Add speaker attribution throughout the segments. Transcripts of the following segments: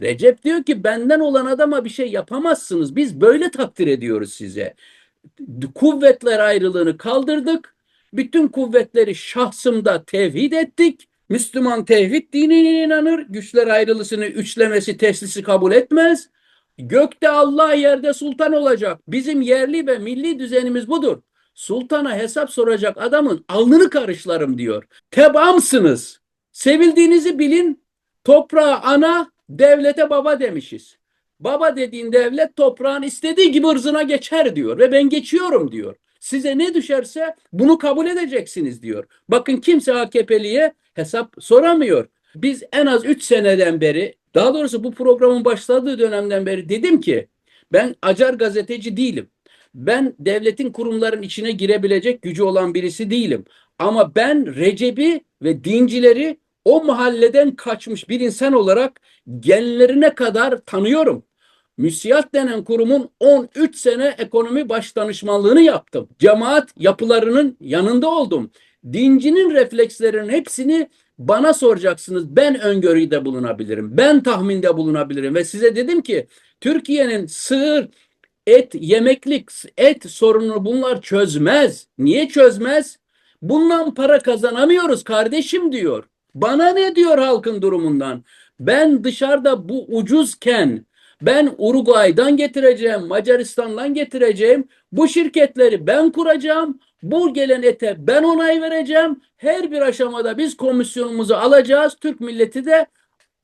Speaker 1: Recep diyor ki benden olan adama bir şey yapamazsınız. Biz böyle takdir ediyoruz size. Kuvvetler ayrılığını kaldırdık. Bütün kuvvetleri şahsımda tevhid ettik. Müslüman tevhid dinine inanır. Güçler ayrılısını, üçlemesi, teslisi kabul etmez. Gökte Allah, yerde sultan olacak. Bizim yerli ve milli düzenimiz budur. Sultana hesap soracak adamın alnını karışlarım diyor. Tebamsınız. Sevildiğinizi bilin. Toprağa ana, devlete baba demişiz. Baba dediğin devlet toprağın istediği gibi ırzına geçer diyor ve ben geçiyorum diyor. Size ne düşerse bunu kabul edeceksiniz diyor. Bakın kimse AKP'liye hesap soramıyor. Biz en az 3 seneden beri daha doğrusu bu programın başladığı dönemden beri dedim ki ben acar gazeteci değilim. Ben devletin kurumların içine girebilecek gücü olan birisi değilim. Ama ben Recep'i ve dincileri o mahalleden kaçmış bir insan olarak genlerine kadar tanıyorum. Müsiyat denen kurumun 13 sene ekonomi baş danışmanlığını yaptım. Cemaat yapılarının yanında oldum. Dincinin reflekslerinin hepsini bana soracaksınız. Ben öngörüde bulunabilirim. Ben tahminde bulunabilirim. Ve size dedim ki Türkiye'nin sığır, et, yemeklik, et sorununu bunlar çözmez. Niye çözmez? Bundan para kazanamıyoruz kardeşim diyor. Bana ne diyor halkın durumundan? Ben dışarıda bu ucuzken ben Uruguay'dan getireceğim, Macaristan'dan getireceğim. Bu şirketleri ben kuracağım. Bu gelen ete ben onay vereceğim. Her bir aşamada biz komisyonumuzu alacağız. Türk milleti de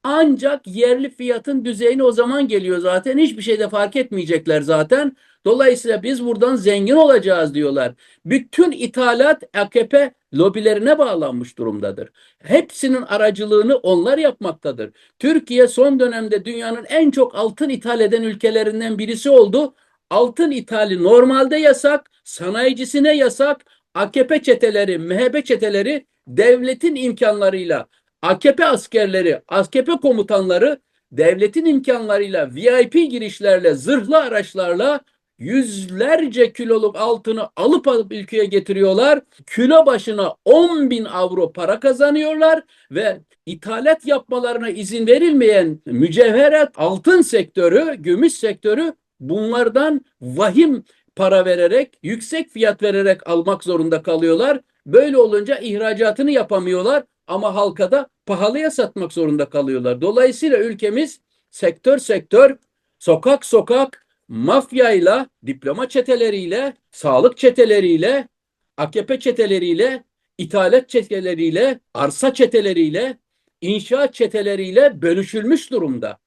Speaker 1: ancak yerli fiyatın düzeyine o zaman geliyor zaten. Hiçbir şeyde fark etmeyecekler zaten. Dolayısıyla biz buradan zengin olacağız diyorlar. Bütün ithalat AKP lobilerine bağlanmış durumdadır. Hepsinin aracılığını onlar yapmaktadır. Türkiye son dönemde dünyanın en çok altın ithal eden ülkelerinden birisi oldu. Altın ithali normalde yasak, sanayicisine yasak. AKP çeteleri, MHP çeteleri devletin imkanlarıyla AKP askerleri, AKP komutanları devletin imkanlarıyla VIP girişlerle, zırhlı araçlarla yüzlerce kiloluk altını alıp alıp ülkeye getiriyorlar. Kilo başına 10 bin avro para kazanıyorlar ve ithalat yapmalarına izin verilmeyen mücevherat, altın sektörü, gümüş sektörü bunlardan vahim para vererek, yüksek fiyat vererek almak zorunda kalıyorlar. Böyle olunca ihracatını yapamıyorlar ama halka da pahalıya satmak zorunda kalıyorlar. Dolayısıyla ülkemiz sektör sektör, sokak sokak, mafyayla, diploma çeteleriyle, sağlık çeteleriyle, AKP çeteleriyle, ithalat çeteleriyle, arsa çeteleriyle, inşaat çeteleriyle bölüşülmüş durumda.